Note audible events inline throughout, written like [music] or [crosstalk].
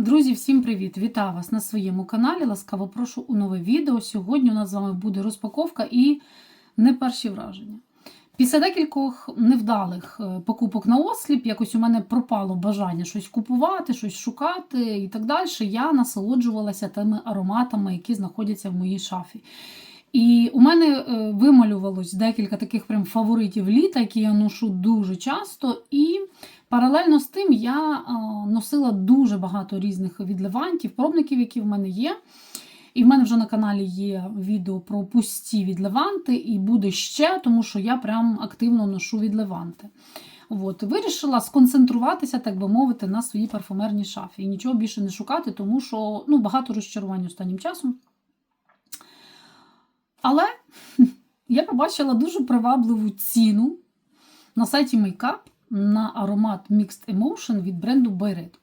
Друзі, всім привіт! Вітаю вас на своєму каналі. Ласкаво прошу у нове відео. Сьогодні у нас з вами буде розпаковка і не перші враження. Після декількох невдалих е, покупок на осліп, якось у мене пропало бажання щось купувати, щось шукати і так далі. Я насолоджувалася тими ароматами, які знаходяться в моїй шафі. І у мене е, вималювалось декілька таких прям фаворитів літа, які я ношу дуже часто. І паралельно з тим я е, носила дуже багато різних відливантів, пробників, які в мене є. І в мене вже на каналі є відео про пусті відливанти, і буде ще, тому що я прям активно ношу відливанти. От, Вирішила сконцентруватися, так би мовити, на своїй парфумерній шафі. І нічого більше не шукати, тому що ну, багато розчарувань останнім часом. Але [laughs] я побачила дуже привабливу ціну на сайті Makeup на аромат Mixed Emotion від бренду Bayred.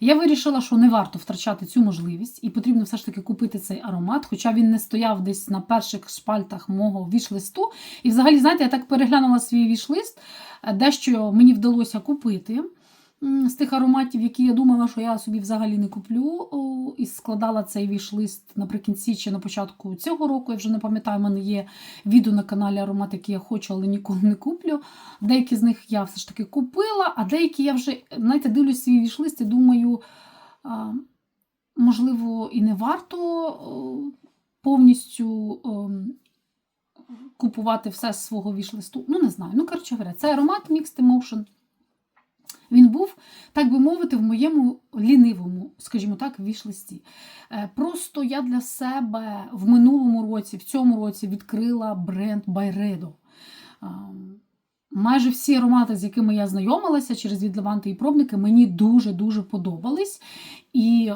Я вирішила, що не варто втрачати цю можливість, і потрібно все ж таки купити цей аромат, хоча він не стояв десь на перших шпальтах мого вішлисту. І взагалі, знаєте, я так переглянула свій вішлист, дещо мені вдалося купити з тих ароматів, які я думала, що я собі взагалі не куплю, і складала цей віш-лист наприкінці чи на початку цього року. Я вже не пам'ятаю, в мене є відео на каналі аромат, які я хочу, але ніколи не куплю. Деякі з них я все ж таки купила, а деякі я вже, знаєте, дивлюсь свій віш-лист і думаю, можливо, і не варто повністю. Купувати все з свого вішлисту. Ну, не знаю. Ну, коротше говоря, це аромат Mixed Emotion. Він був, так би мовити, в моєму лінивому, скажімо так, вішлисті. Просто я для себе в минулому році, в цьому році відкрила бренд Байредо. Майже всі аромати, з якими я знайомилася через відливанти і пробники, мені дуже-дуже подобались. І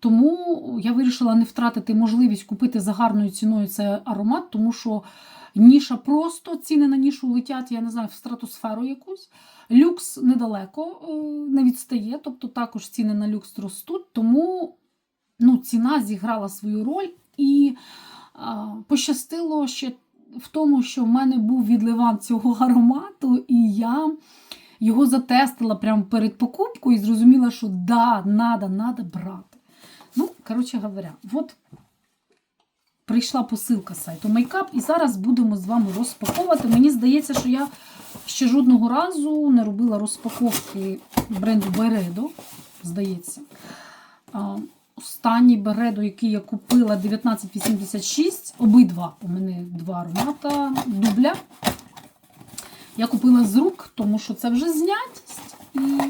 тому я вирішила не втратити можливість купити за гарною ціною цей аромат, тому що ніша просто ціни на нішу летять, я не знаю, в стратосферу якусь. Люкс недалеко е, не відстає, тобто також ціни на люкс ростуть, тому ну, ціна зіграла свою роль і а, пощастило ще в тому, що в мене був відливан цього [laughs] аромату, і я його затестила прямо перед покупкою і зрозуміла, що да, надо, надо брати. Ну, коротше говоря, от прийшла посилка з сайту Makeup, і зараз будемо з вами розпаковувати. Мені здається, що я ще жодного разу не робила розпаковки бренду Бередо, здається. Останній Бередо, який я купила 1986, обидва у мене два аромата дубля. Я купила з рук, тому що це вже знятість і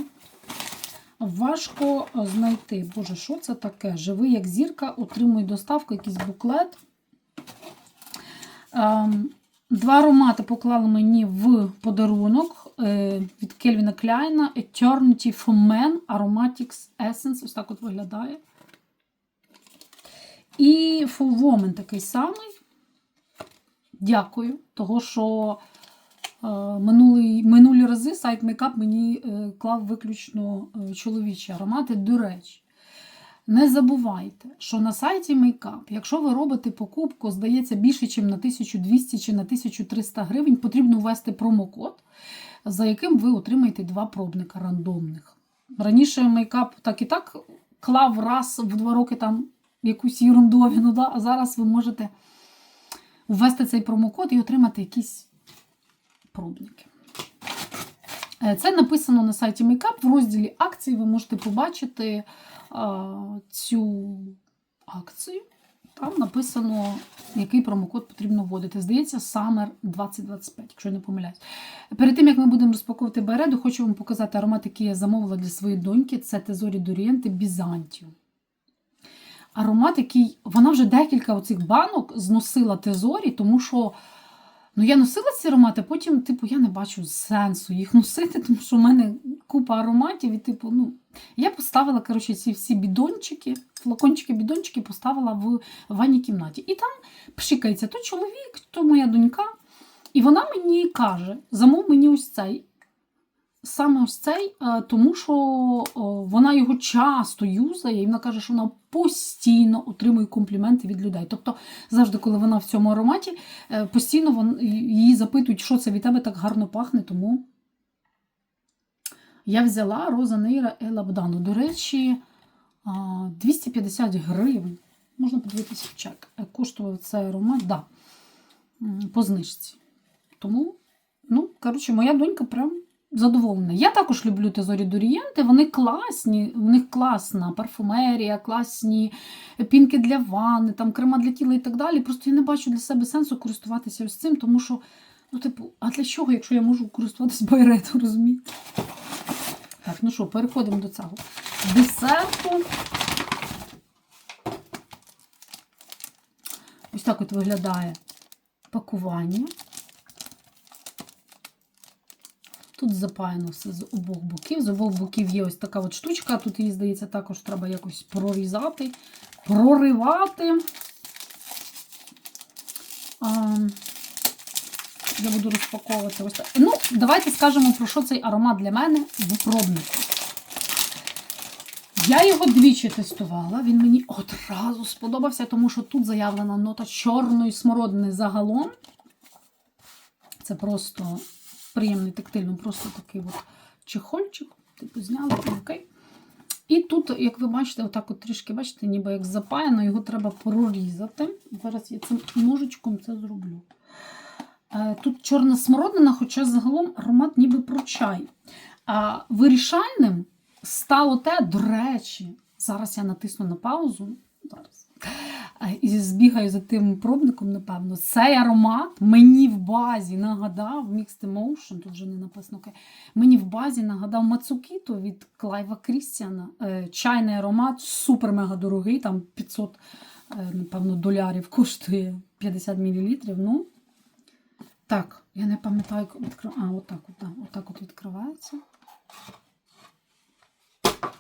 важко знайти. Боже, що це таке? Живий, як зірка, отримує доставку, якийсь буклет. Ем, два аромати поклали мені в подарунок е, від Кельвіна Кляйна Eternity for Men Aromatics Essence. Ось так от виглядає. І For Woman такий самий. Дякую, того що е, минулі, минулі рази сайт Makeup мені е, клав виключно чоловічі аромати. До речі, не забувайте, що на сайті Makeup, якщо ви робите покупку, здається, більше, ніж на 1200 чи на 1300 гривень, потрібно ввести промокод, за яким ви отримаєте два пробника рандомних. Раніше Makeup так і так клав раз в два роки там якусь ерундовину, да? а зараз ви можете ввести цей промокод і отримати якісь пробники. Е, це написано на сайті Makeup. В розділі акції ви можете побачити цю акцію. Там написано, який промокод потрібно вводити. Здається, Summer 2025, якщо я не помиляюсь. Перед тим, як ми будемо розпаковувати береду, хочу вам показати аромат, який я замовила для своєї доньки. Це Тезорі Дорієнти Бізантію. Аромат, який вона вже декілька оцих банок зносила Тезорі, тому що Ну, я носила ці аромати, потім, типу, я не бачу сенсу їх носити, [laughs] тому що в мене купа ароматів, і, типу, ну, я поставила, коротше, ці всі бідончики, флакончики-бідончики поставила в ванній кімнаті. І там пшикається то чоловік, то моя донька. І вона мені каже: замов мені ось цей. Саме ось цей, е, тому що вона його часто юзає, і вона каже, що вона постійно отримує компліменти від людей. Тобто, завжди, коли вона в цьому ароматі, е, постійно її запитують, що це від тебе так гарно пахне, тому Я взяла Роза Нейра Елабдану. До речі, 250 гривень. Можна подивитися в чек. Е, Коштував цей аромат, да, по знижці. Тому, ну, коротше, моя донька прям задоволена. Я також люблю Тезорі Дорієнти. Вони класні, в них класна парфумерія, класні пінки для ванни, там крема для тіла і так далі. Просто я не бачу для себе сенсу користуватися ось цим, тому що, ну, типу, а для чого, якщо я можу користуватися байретом, [laughs] розумієте? Так, ну що, переходимо до цього десерту. Ось так от виглядає пакування. Тут запаяно все з обох боків. З обох боків є ось така от штучка. Тут її, здається, також треба якось прорізати, проривати. А, я буду розпаковувати ось так. Ну, давайте скажемо, про що цей аромат для мене в пробнику. Я його двічі тестувала, він мені одразу сподобався, тому що тут заявлена нота чорної смородини загалом. Це просто приємний тактильно, просто такий от чехольчик. Типу зняли, окей. І тут, як ви бачите, отак от трішки, бачите, ніби як запаяно, його треба прорізати. Зараз я цим ножичком це зроблю. Е, Тут чорна смородина, хоча загалом аромат ніби про чай. А вирішальним стало те, до речі, зараз я натисну на паузу. Зараз. Е, І збігаю за тим пробником, напевно. Цей аромат мені в базі нагадав Mixed Emotion, тут вже не написано. окей, Мені в базі нагадав Мацукіто від Клайва Крістіана. Е, Чайний аромат, супер-мега дорогий, там 500, е, напевно, долярів коштує 50 мл. Ну, так, я не пам'ятаю, як відкрив... А, отак от, отак от відкривається.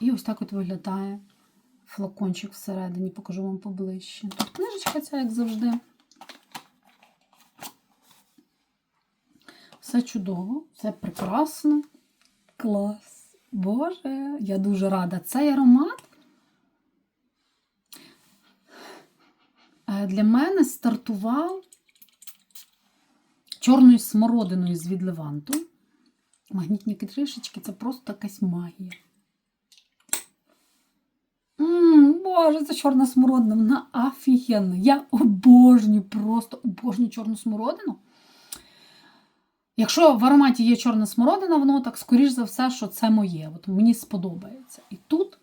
І ось так от виглядає флакончик всередині, покажу вам поближче. Тут книжечка ця, як завжди. Все чудово, все прекрасно. Клас. Боже, я дуже рада. Цей аромат е, для мене стартував чорною смородиною з від Леванту. Магнітні кришечки це просто якась магія. Боже, це чорна смородина, вона офігенна. Я обожнюю, просто обожнюю чорну смородину. Якщо в ароматі є чорна смородина, воно так, скоріш за все, що це моє. От мені сподобається. І тут,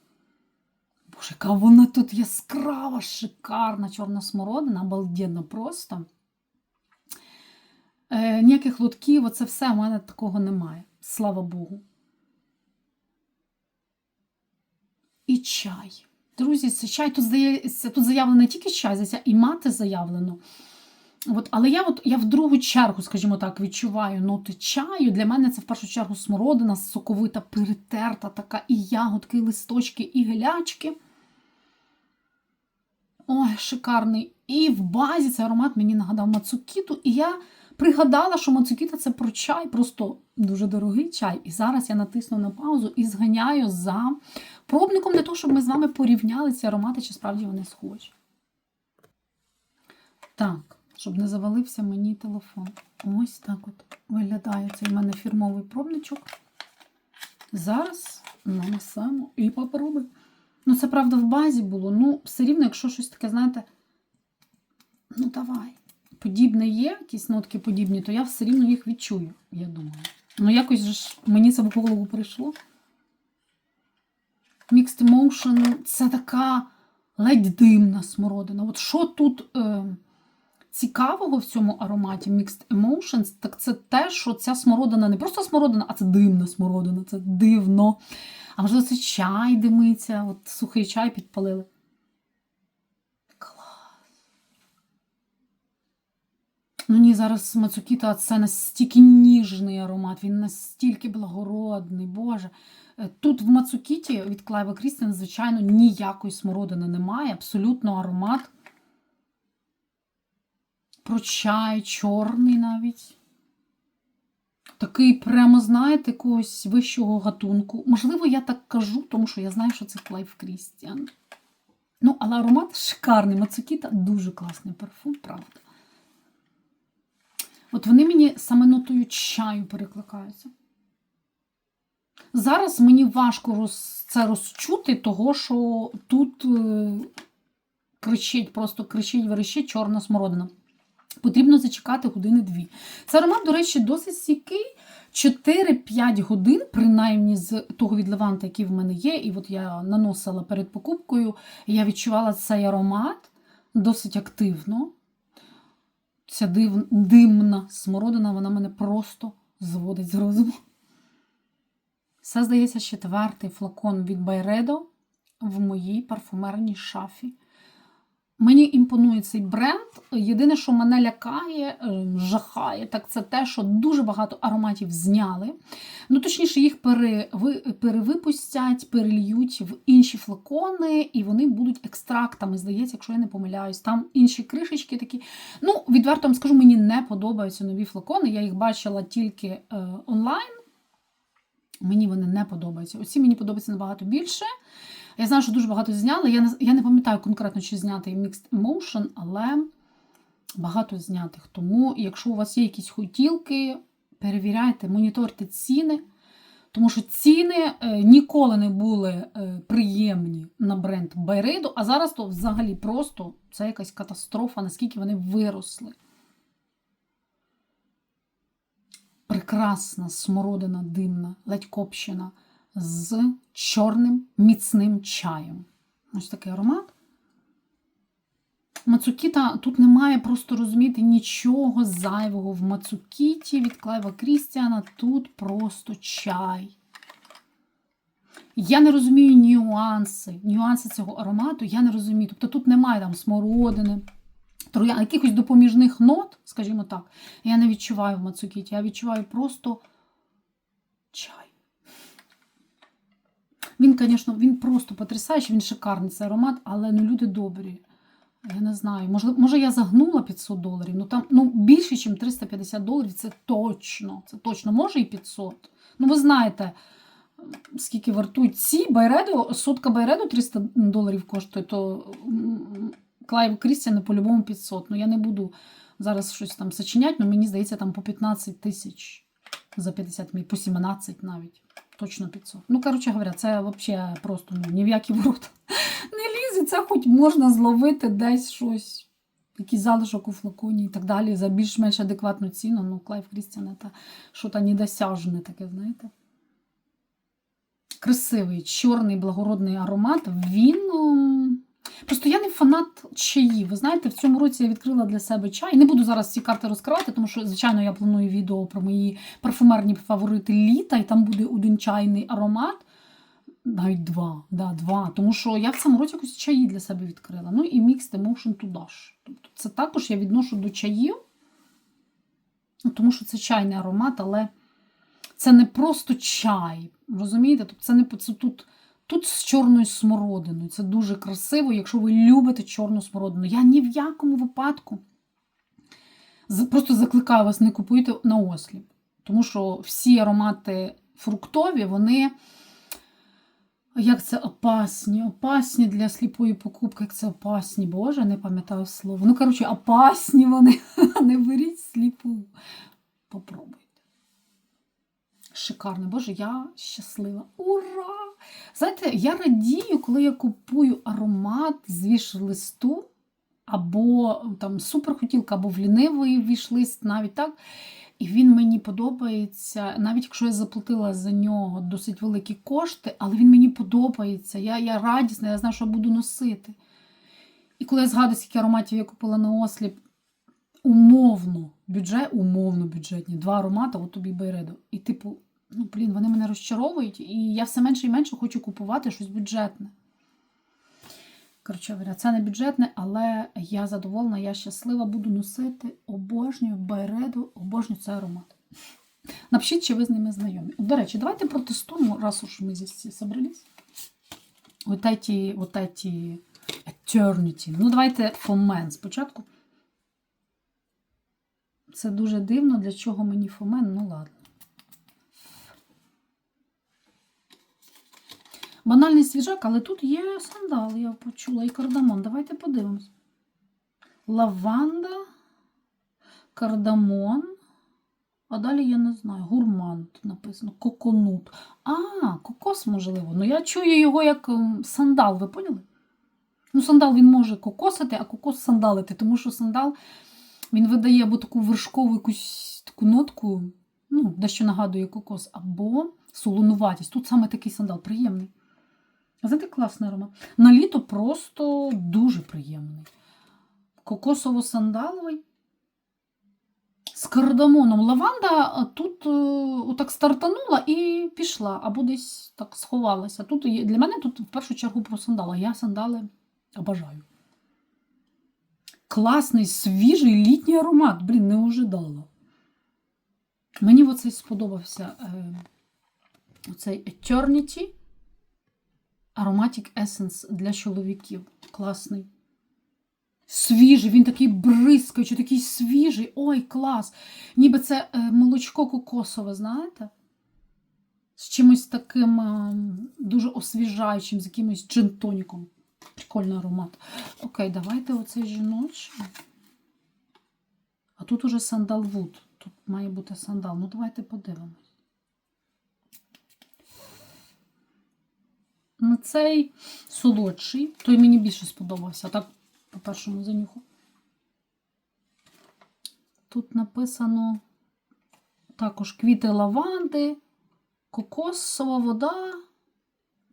боже, яка вона тут яскрава, шикарна чорна смородина, обалденна просто. Е, ніяких лотків, оце все, у мене такого немає. Слава Богу. І чай. Друзі, це чай тут здається, тут заявлено не тільки чай, здається, і мати заявлено. От, але я от, я в другу чергу, скажімо так, відчуваю ноти чаю. Для мене це в першу чергу смородина, соковита, перетерта, така і ягодки, і листочки, і гелячки. Ой, шикарний. І в базі цей аромат мені нагадав Мацукіту. І я пригадала, що Мацукіта це про чай, просто дуже дорогий чай. І зараз я натисну на паузу і зганяю за пробником для того, щоб ми з вами порівняли ці аромати, чи справді вони схожі. Так, щоб не завалився мені телефон. Ось так от виглядає цей в мене фірмовий пробничок. Зараз нанесемо і попробуємо. Ну, це правда в базі було. Ну, все рівно, якщо щось таке, знаєте, ну давай. Подібне є, якісь нотки подібні, то я все рівно їх відчую, я думаю. Ну, якось ж мені це в голову прийшло. Mixed Emotion це така ледь димна смородина. От що тут е, цікавого в цьому ароматі Mixed Emotions, так це те, що ця смородина не просто смородина, а це димна смородина, це дивно. А можливо, це чай димиться, от сухий чай підпалили. Ну ні, зараз Мацукіта це настільки ніжний аромат, він настільки благородний, Боже. Е, Тут в Мацукіті від Клайва Крістіан, звичайно, ніякої смородини немає, абсолютно аромат. Про чай, чорний навіть. Такий прямо, знаєте, якогось вищого гатунку. Можливо, я так кажу, тому що я знаю, що це Клайв Крістіан. Ну, але аромат шикарний. Мацукіта дуже класний парфум, правда. От вони мені саме нотою чаю перекликаються. Зараз мені важко роз, це розчути, того що тут е, кричить, просто кричить, верещить чорна смородина. Потрібно зачекати години-дві. Це аромат, до речі, досить стійкий. 4-5 годин, принаймні з того від Леванта, який в мене є, і от я наносила перед покупкою, я відчувала цей аромат досить активно. Ця див, димна смородина, вона мене просто зводить з розуму. Це, здається, четвертий флакон від Байредо в моїй парфумерній шафі. Мені імпонує цей бренд. Єдине, що мене лякає, е, жахає, так це те, що дуже багато ароматів зняли. Ну, точніше, їх перевипустять, перельють в інші флакони, і вони будуть екстрактами, здається, якщо я не помиляюсь. Там інші кришечки такі. Ну, відверто вам скажу, мені не подобаються нові флакони. Я їх бачила тільки е, онлайн. Мені вони не подобаються. Оці мені подобаються набагато більше. Я знаю, що дуже багато зняли. Я не, я не пам'ятаю конкретно, чи знятий Mixed Emotion, але багато знятих. Тому, якщо у вас є якісь хотілки, перевіряйте, моніторте ціни. Тому що ціни е, ніколи не були е, приємні на бренд Байрейду, а зараз то взагалі просто це якась катастрофа, наскільки вони виросли. Прекрасна смородина димна, ледь копчена з чорним міцним чаєм. Ось такий аромат. Мацукіта тут немає просто розуміти нічого зайвого в Мацукіті від Клайва Крістіана. Тут просто чай. Я не розумію нюанси, нюанси цього аромату, я не розумію. Тобто тут немає там смородини, троян, якихось допоміжних нот, скажімо так, я не відчуваю в Мацукіті. Я відчуваю просто чай. Він, звісно, він просто потрясаючий, він шикарний цей аромат, але ну, люди добрі. Я не знаю. Може, може я загнула 500 доларів. Ну там ну, більше, ніж 350 доларів, це точно. Це точно, може і 500. Ну, ви знаєте, скільки вартують ці Байредо, сотка Байредо 300 доларів коштує, то Клайв Крістіан по-любому 500. Ну, я не буду зараз щось там сочиняти, але мені здається, там по 15 тисяч за 50 мій, по 17 навіть. Точно 500. Ну, коротше говоря, це взагалі просто ну, ні в які ворота не лізе. Це хоч можна зловити десь щось, якийсь залишок у флаконі і так далі, за більш-менш адекватну ціну. Ну, Клайв Крістіан це щось недосяжне таке, знаєте. Красивий, чорний, благородний аромат. Він. Просто я не фанат чаїв. Ви знаєте, в цьому році я відкрила для себе чай. Не буду зараз ці карти розкривати, тому що, звичайно, я планую відео про мої парфумерні фаворити літа, і там буде один чайний аромат. Навіть два. Да, два. Тому що я в цьому році якось чаї для себе відкрила. Ну і Mixed Emotion туди ж. Тобто це також я відношу до чаїв, ну, тому що це чайний аромат, але це не просто чай. Розумієте? Тобто це не це тут. Тут з чорною смородиною. Це дуже красиво, якщо ви любите чорну смородину. Я ні в якому випадку просто закликаю вас не купуйте на осліп. Тому що всі аромати фруктові, вони. Як це опасні, опасні для сліпої покупки, як це опасні, Боже, не пам'ятаю слово. Ну, коротше, опасні вони. [laughs] Не беріть сліпу. Попробуйте. Шикарно, Боже, я щаслива. Ура! Знаєте, я радію, коли я купую аромат з віш-листу, або там суперхотілка, або в лінивий віш-лист, навіть так. І він мені подобається, навіть якщо я заплатила за нього досить великі кошти, але він мені подобається. Я, я радісна, я знаю, що буду носити. І коли я згадую, скільки ароматів я купила на осліп, умовно, бюджет, умовно бюджетні, два аромати, от тобі Байредо. І типу, ну блін, вони мене розчаровують, і я все менше і менше хочу купувати щось бюджетне. Коротше говоря, це не бюджетне, але я задоволена, я щаслива, буду носити обожнюю Байреду, обожнюю цей аромат. Напишіть, чи ви з ними знайомі. До речі, давайте протестуємо, раз уж ми здесь собрались. Вот эти, Eternity. Ну, давайте Фомен спочатку. Це дуже дивно, для чого мені Фомен, ну ладно. Банальний свіжак, але тут є сандал, я почула, і кардамон. Давайте подивимось. Лаванда, кардамон, А далі я не знаю. Гурман написано, коконут. А, кокос, можливо. Ну я чую його як ем, сандал, ви поняли? Ну, сандал він може кокосити, а кокос сандалити, тому що сандал він видає або таку вершкову якусь таку нотку, ну, дещо нагадує кокос, або солонуватість. Тут саме такий сандал приємний. Знаєте, класний аромат. На літо просто дуже приємний. Кокосово-сандаловий. З кардамоном. Лаванда тут е, отак стартанула і пішла, або десь так сховалася. Тут для мене тут в першу чергу про сандали. Я сандали обожаю. Класний, свіжий літній аромат. Блін, не ожидала. Мені оцей сподобався е, оцей Eternity Aromatic Essence для чоловіків. Класний. Свіжий, він такий бризкаючий, такий свіжий. Ой, клас! Ніби це е, молочко кокосове, знаєте? З чимось таким е, дуже освіжаючим, з якимось джин-тоніком. Прикольний аромат. Окей, давайте оцей жіночий. А тут уже сандалвуд. Тут має бути сандал. Ну, давайте подивимось. Ну, цей солодший, той мені більше сподобався. Так, по першому занюху. Тут написано також квіти лаванди, кокосова вода,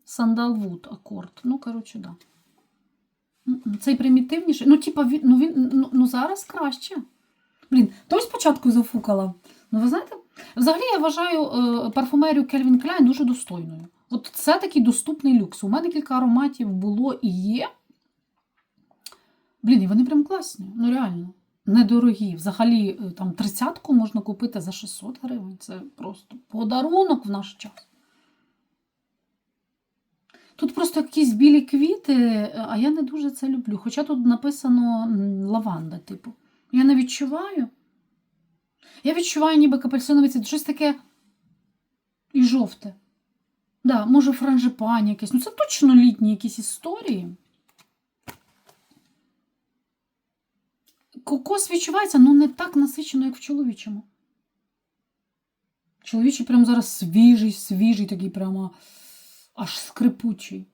сандалвуд акорд. Ну, коротше, да. Цей примітивніший. Ну, типа, він, ну, він, ну, ну зараз краще. Блін, той спочатку зафукала. Ну, ви знаєте, взагалі я вважаю е, парфумерію Calvin Klein дуже достойною. От це такий доступний люкс. У мене кілька ароматів було і є. Блін, і вони прям класні. Ну реально. Недорогі. Взагалі, е, там тридцятку можна купити за 600 гривень. Це просто подарунок в наш час. Тут просто якісь білі квіти, а я не дуже це люблю. Хоча тут написано лаванда, типу. Я не відчуваю. Я відчуваю ніби капельсиновий цвіт, щось таке і жовте. Да, може, франжипані якесь. Ну, це точно літні якісь історії. Кокос відчувається, ну не так насичено, як в чоловічому. Чоловічий прям зараз свіжий, свіжий, такий прямо аж скрипучий.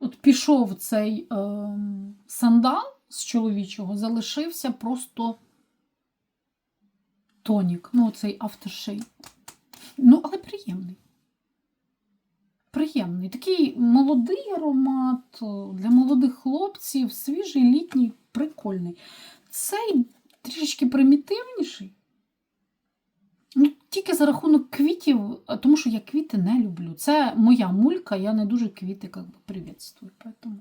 От пішов цей ем, сандал з чоловічого, залишився просто тонік. Ну, оцей авторшей. Ну, але приємний. Приємний. Такий молодий аромат для молодих хлопців, свіжий, літній, прикольний. Цей трішечки примітивніший. Тільки за рахунок квітів, тому що я квіти не люблю. Це моя мулька, я не дуже квіти як би, привітствую. Поэтому...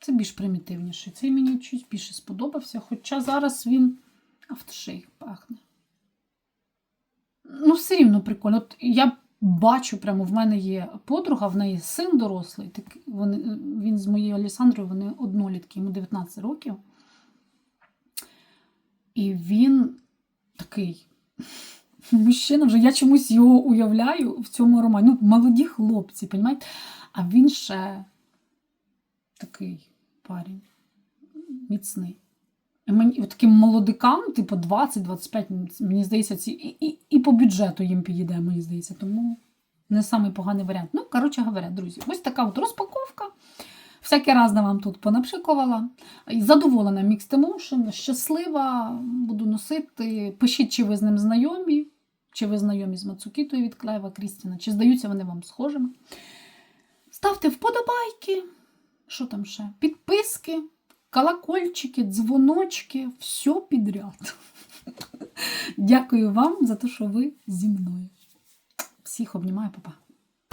Це більш примітивніший. Цей мені чуть більше сподобався, хоча зараз він автошейк пахне. Ну, все рівно прикольно. От я бачу, прямо в мене є подруга, в неї син дорослий. Так вони, він з моєю Алісандрою, вони однолітки, йому 19 років. І він такий мужчина, вже я чомусь його уявляю в цьому романі. Ну, молоді хлопці, понімаєте? А він ще такий парень, міцний. І мені, от таким молодикам, типу 20-25, мені здається, ці, і, і, і по бюджету їм підійде, мені здається. Тому не самий поганий варіант. Ну, коротше говоря, друзі, ось така от розпаковка. Всякий разна вам тут понапшикувала. Задоволена Mixed Emotion, щаслива, буду носити. Пишіть, чи ви з ним знайомі, чи ви знайомі з Мацукітою від Клеєва Крістіна, чи здаються вони вам схожими. Ставте вподобайки, що там ще? Підписки, колокольчики, дзвоночки, все підряд. [laughs] Дякую вам за те, що ви зі мною. Всіх обнімаю, папа.